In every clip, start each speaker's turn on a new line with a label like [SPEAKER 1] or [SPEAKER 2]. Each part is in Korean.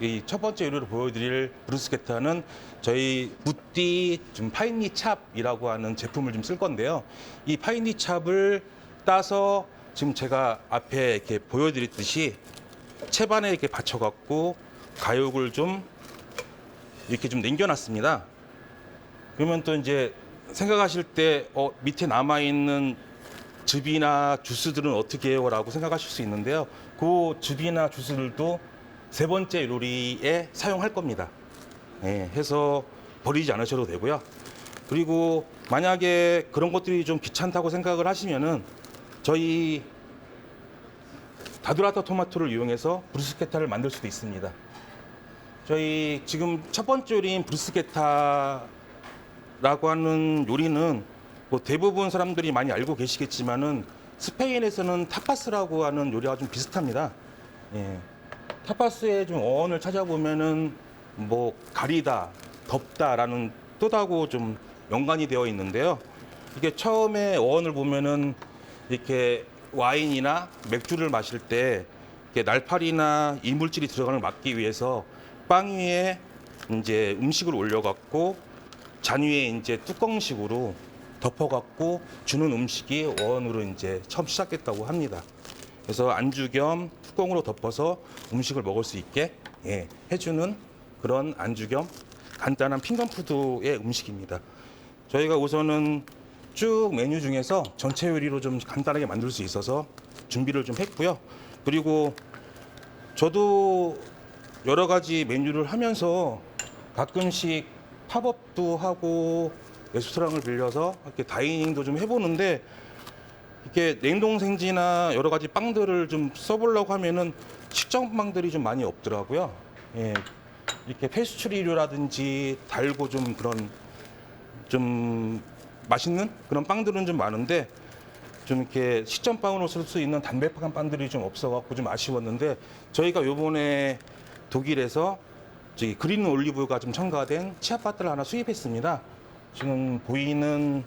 [SPEAKER 1] 이 첫 번째 요리로 보여드릴 브루스케타는 저희 무띠 좀 파인니 찹이라고 하는 제품을 좀 쓸 건데요. 이 파인니 찹을 따서 지금 제가 앞에 이렇게 보여드렸듯이 채반에 이렇게 받쳐갖고 가육을 좀 이렇게 좀 남겨놨습니다. 그러면 또 이제 생각하실 때 어, 밑에 남아 있는 즙이나 주스들은 어떻게 해요 라고 생각하실 수 있는데요. 그 즙이나 주스들도 세 번째 요리에 사용할 겁니다. 예, 해서 버리지 않으셔도 되고요. 그리고 만약에 그런 것들이 좀 귀찮다고 생각을 하시면은 저희 다두라타 토마토를 이용해서 브루스케타를 만들 수도 있습니다. 저희 지금 첫 번째 요리인 브루스케타라고 하는 요리는 뭐 대부분 사람들이 많이 알고 계시겠지만은 스페인에서는 타파스라고 하는 요리와 좀 비슷합니다. 예. 타파스의 좀 어원을 찾아보면은 뭐 가리다, 덥다라는 뜻하고 좀 연관이 되어 있는데요. 이게 처음에 어원을 보면은 이렇게 와인이나 맥주를 마실 때 날파리나 이물질이 들어가는 걸 막기 위해서 빵 위에 이제 음식을 올려갖고 잔 위에 이제 뚜껑식으로 덮어갖고 주는 음식이 어원으로 이제 처음 시작했다고 합니다. 그래서 안주 겸 뚜껑으로 덮어서 음식을 먹을 수 있게 예, 해주는 그런 안주 겸 간단한 핑거푸드의 음식입니다. 저희가 우선은 쭉 메뉴 중에서 전체 요리로 좀 간단하게 만들 수 있어서 준비를 좀 했고요. 그리고 저도 여러 가지 메뉴를 하면서 가끔씩 팝업도 하고 레스토랑을 빌려서 이렇게 다이닝도 좀 해보는데 이렇게 냉동생지나 여러 가지 빵들을 좀 써보려고 하면은 식전 빵들이 좀 많이 없더라고요. 예, 이렇게 페스츄리류라든지 달고 좀 그런 좀 맛있는 그런 빵들은 좀 많은데 좀 이렇게 식전 빵으로 쓸 수 있는 담백한 빵들이 좀 없어갖고 좀 아쉬웠는데 저희가 요번에 독일에서 그린 올리브가 좀 첨가된 치아바타를 하나 수입했습니다. 지금 보이는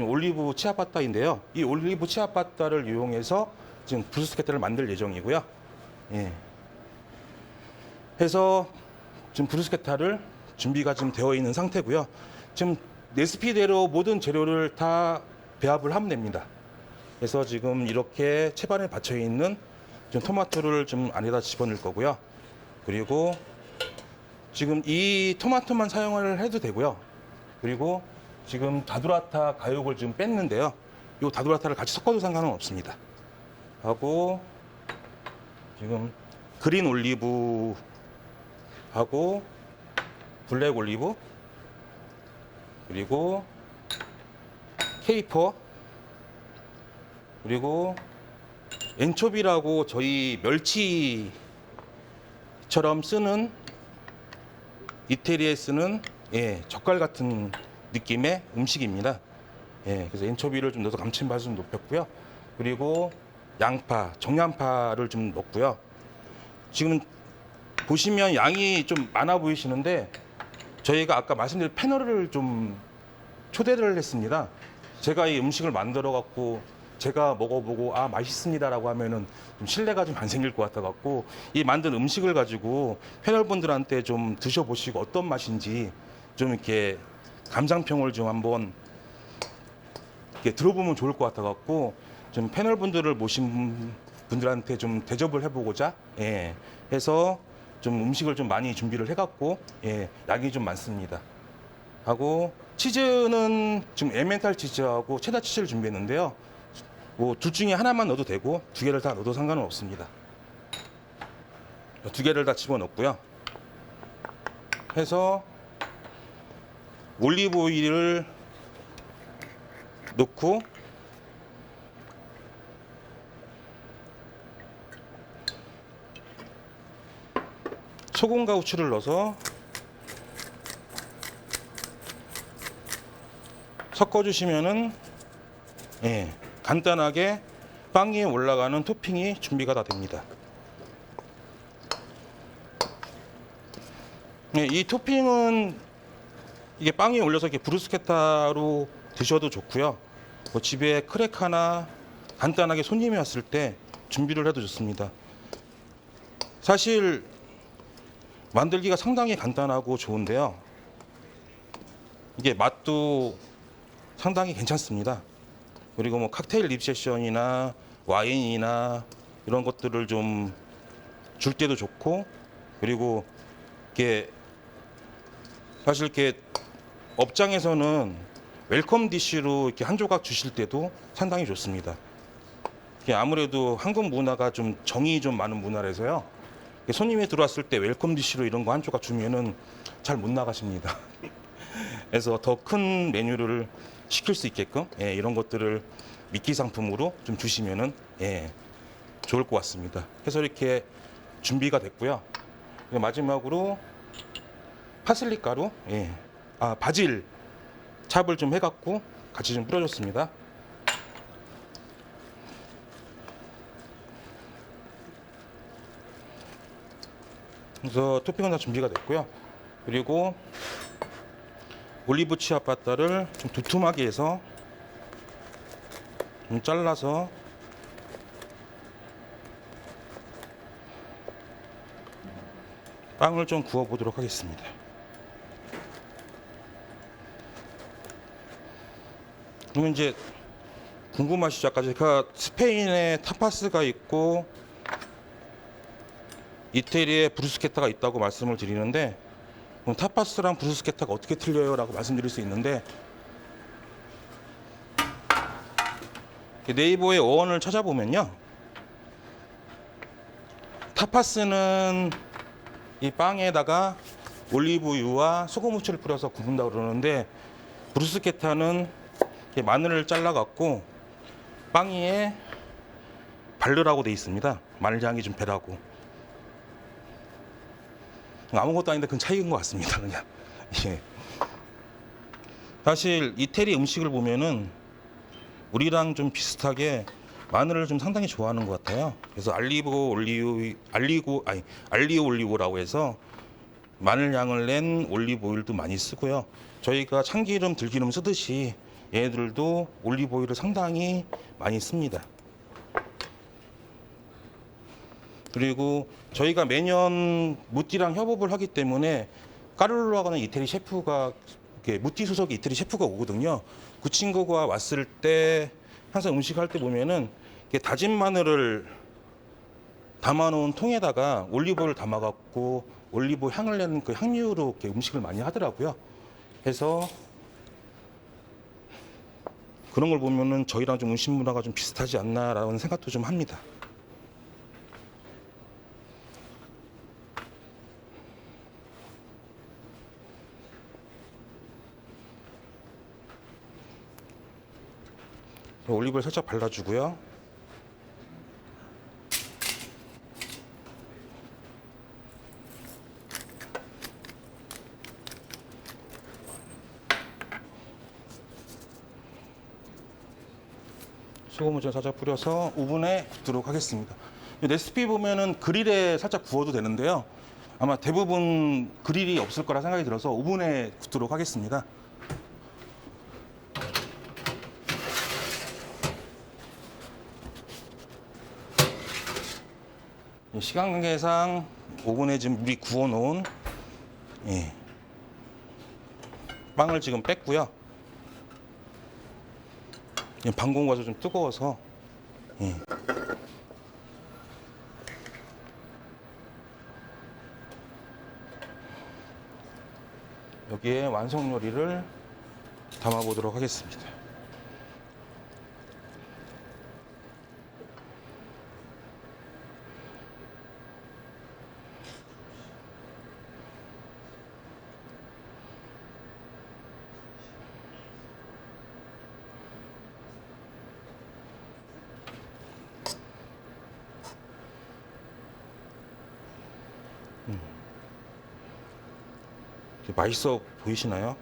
[SPEAKER 1] 올리브 치아바타인데요. 이 올리브 치아바타를 이용해서 지금 브루스케타를 만들 예정이고요. 예. 해서 지금 브루스케타를 준비가 지금 되어 있는 상태고요. 지금 레시피대로 모든 재료를 다 배합을 하면 됩니다. 그래서 지금 이렇게 채반에 받쳐 있는 좀 토마토를 좀 안에다 집어넣을 거고요. 그리고 지금 이 토마토만 사용을 해도 되고요. 그리고 지금 다두라타 가육을 지금 뺐는데요. 이 다두라타를 같이 섞어도 상관은 없습니다. 하고 지금 그린 올리브 하고 블랙 올리브 그리고 케이퍼 그리고 엔초비라고 저희 멸치처럼 쓰는 이태리에 쓰는 예, 젓갈 같은 느낌의 음식입니다. 예, 그래서 엔초비를 좀 넣어서 감칠맛을 좀 높였고요. 그리고 양파, 정양파를 좀 넣고요. 지금 보시면 양이 좀 많아 보이시는데 저희가 아까 말씀드린 패널을 좀 초대를 했습니다. 제가 이 음식을 만들어 갖고 제가 먹어보고 아 맛있습니다라고 하면은 좀 신뢰가 좀 안 생길 것 같아 갖고 이 만든 음식을 가지고 패널분들한테 좀 드셔보시고 어떤 맛인지 좀 이렇게 감상평을 좀 한번 들어보면 좋을 것 같아 갖고 좀 패널 분들을 모신 분들한테 좀 대접을 해보고자 예, 해서 좀 음식을 좀 많이 준비를 해갖고 예, 양이 좀 많습니다. 하고 치즈는 지금 에멘탈 치즈하고 체다 치즈를 준비했는데요. 뭐 둘 중에 하나만 넣어도 되고 두 개를 다 넣어도 상관은 없습니다. 두 개를 다 집어 넣고요. 해서 올리브 오일을 넣고 소금과 후추를 넣어서 섞어주시면은 예, 간단하게 빵 위에 올라가는 토핑이 준비가 다 됩니다. 예, 이 토핑은 이게 빵 위에 올려서 이렇게 브루스케타로 드셔도 좋고요. 뭐 집에 크레카나 간단하게 손님이 왔을 때 준비를 해도 좋습니다. 사실 만들기가 상당히 간단하고 좋은데요. 이게 맛도 상당히 괜찮습니다. 그리고 뭐 칵테일 립세션이나 와인이나 이런 것들을 좀 줄 때도 좋고 그리고 이게 사실 이렇게 업장에서는 웰컴 디쉬로 이렇게 한 조각 주실 때도 상당히 좋습니다. 아무래도 한국 문화가 좀 정이 좀 많은 문화라서요. 손님이 들어왔을 때 웰컴 디쉬로 이런 거 한 조각 주면은 잘 못 나가십니다. 그래서 더 큰 메뉴를 시킬 수 있게끔 예, 이런 것들을 미끼 상품으로 좀 주시면은 예, 좋을 것 같습니다. 그래서 이렇게 준비가 됐고요. 마지막으로 파슬리 가루, 예, 아 바질 찹을 좀 해갖고 같이 좀 뿌려줬습니다. 그래서 토핑은 다 준비가 됐고요. 그리고 올리브 치아바타를 좀 두툼하게 해서 좀 잘라서 빵을 좀 구워 보도록 하겠습니다. 그러면 이제 궁금하시죠? 아까 제가 스페인에 타파스가 있고 이태리에 브루스케타가 있다고 말씀을 드리는데 그럼 타파스랑 브루스케타가 어떻게 틀려요? 라고 말씀드릴 수 있는데 네이버에 어원을 찾아보면요 타파스는 이 빵에다가 올리브유와 소금 후추를 뿌려서 굽는다고 그러는데 브루스케타는 이렇게 마늘을 잘라갖고 빵 위에 바르라고 돼 있습니다 마늘 향이 좀 배라고 아무것도 아닌데 그건 차이인 것 같습니다. 그냥. 예. 사실 이태리 음식을 보면은 우리랑 좀 비슷하게 마늘을 좀 상당히 좋아하는 것 같아요. 그래서 알리브 올리오 알리고 아니 알리오 올리고라고 해서 마늘 향을 낸 올리브 오일도 많이 쓰고요. 저희가 참기름 들기름 쓰듯이 얘네들도 올리브 오일을 상당히 많이 씁니다. 그리고 저희가 매년 무띠랑 협업을 하기 때문에 까르로라고 하는 이태리 셰프가 무띠 소속의 이태리 셰프가 오거든요. 그 친구가 왔을 때 항상 음식 할 때 보면은 다진 마늘을 담아놓은 통에다가 올리브를 담아갖고 올리브 향을 내는 그 향유로 음식을 많이 하더라고요. 해서 그런 걸 보면은 저희랑 좀 음식 문화가 좀 비슷하지 않나라는 생각도 좀 합니다. 올리브를 살짝 발라주고요. 좀 살짝 뿌려서 오븐에 굽도록 하겠습니다. 이 레시피 보면은 그릴에 살짝 구워도 되는데요. 아마 대부분 그릴이 없을 거라 생각이 들어서 오븐에 굽도록 하겠습니다. 이 시간 관계상 오븐에 지금 우리 구워 놓은 예. 빵을 지금 뺐고요. 이 방공과도 좀 뜨거워서 예. 여기에 완성 요리를 담아 보도록 하겠습니다. 이렇게 맛있어 보이시나요?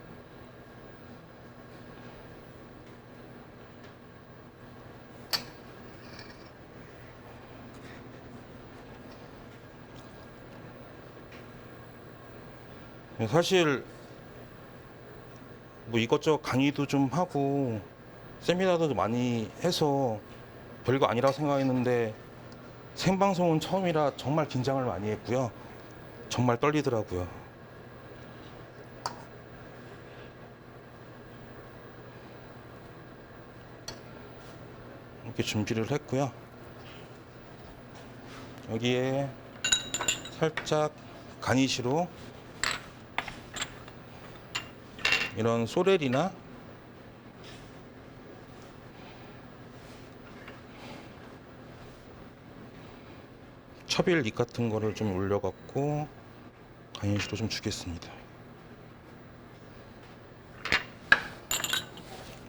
[SPEAKER 1] 사실 뭐 이것저것 강의도 좀 하고 세미나도 많이 해서 별거 아니라고 생각했는데 생방송은 처음이라 정말 긴장을 많이 했고요. 정말 떨리더라고요. 이렇게 준비를 했고요. 여기에 살짝 가니시로 이런 소렐이나 처빌 잎 같은 거를 좀 올려갖고 가니시로 좀 주겠습니다.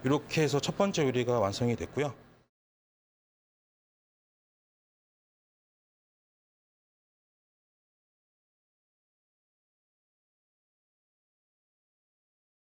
[SPEAKER 1] 이렇게 해서 첫 번째 요리가 완성이 됐고요.